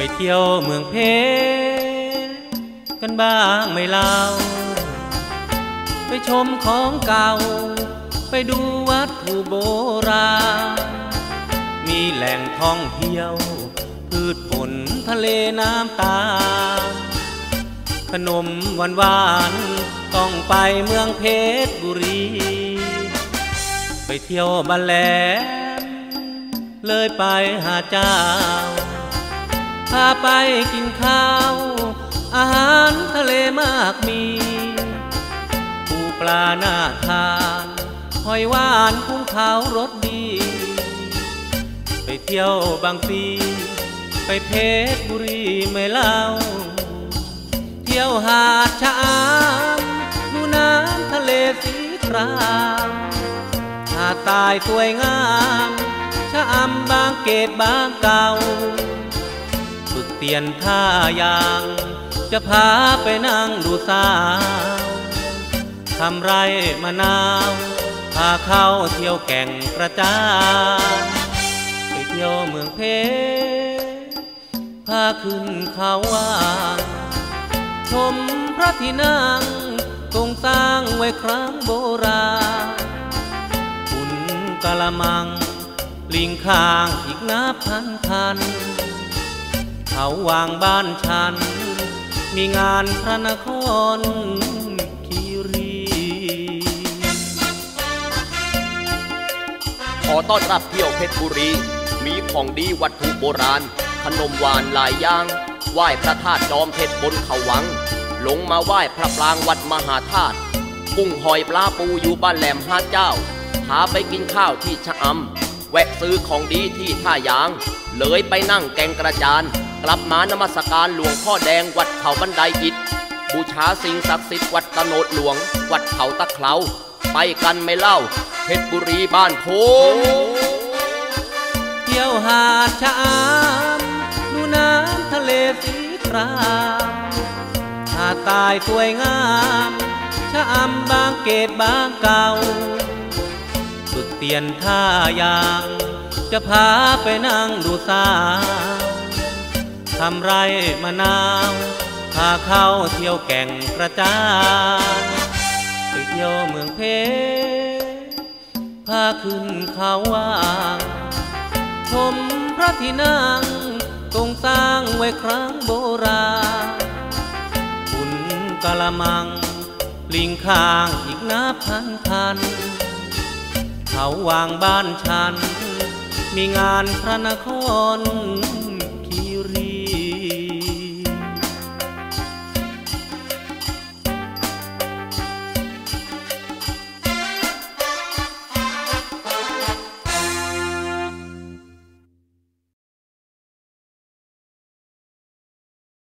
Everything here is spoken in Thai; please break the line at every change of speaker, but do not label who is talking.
ไปเที่ยวเมืองเพชรกันบ้างไม่เล่า ไปชมของเก่า ไปดูวัตถุโบราณ มีแหล่งท่องเที่ยว พืชผลทะเลน้ำตา ขนมหวานหวานๆต้องไปเมืองเพชรบุรี ไปเที่ยวบ้านแหลมเลยไปหาเจ้า พาไปกินข้าว อาหารทะเลมากมีปูปลาหน้าทานหอยหวานกุ้งขาวรสดี ไปเที่ยวบางปีไปเพชรบุรีไม่เล่า เที่ยวหาดชะอามดูน้ำทะเลสีครามหาดตายสวยงาม ชะอำบางเกตบางเก่า ฝึกเตียนท่ายาง จะพาไปนั่งดูสาวทำไรมะนาวพาเข้าเที่ยวแก่งกระจานไปเที่ยวเมืองเพชรพาขึ้นเขาว่างชมพระที่นั่งทรงสร้างไว้ครั้งโบราณขุนกะละมัง ลิงข้างอีกนับพันคัน เขาวางบ้านฉัน มีงานพระนครคีรี
ขอต้อนรับเที่ยวเพชรบุรี มีของดีวัตถุโบราณ ขนมหวานหลายอย่าง ไหว้พระธาตุจอมเพชรบนเขาวังลงมาไหว้พระปรางวัดมหาธาตุ กุ้งหอยปลาปูอยู่บ้านแหลมห้าเจ้า พาไปกินข้าวที่ชะอำแวะซื้อของดีที่ท่ายาง เลยไปนั่งแกงกระจาน กลับมานมัสการหลวงพ่อแดงวัดเขาบันไดอิฐบูชาสิ่งศักดิ์สิทธิ์วัดตะโนดหลวง วัดเขาตะเคลาไปกันไม่เล่าเพชรบุรีบ้านโพง
เที่ยวหาดชะอามดูน้ำทะเลสีครามหาดตายสวยงามชะอำบางเกตบางเก่าฝึกเตียนท่ายาง จะพาไปนั่งดูสาว ทำไรมะนาวพาเข้าเที่ยวแก่งกระจานไปเที่ยวเมืองเพชรพาขึ้นเขาว่างชมพระที่นั่งทรงสร้างไว้ครั้งโบราณขุนกะละมัง ลิงข้างอีกนับพันคัน เขาวางบ้านฉัน มีงานพระนครคิรี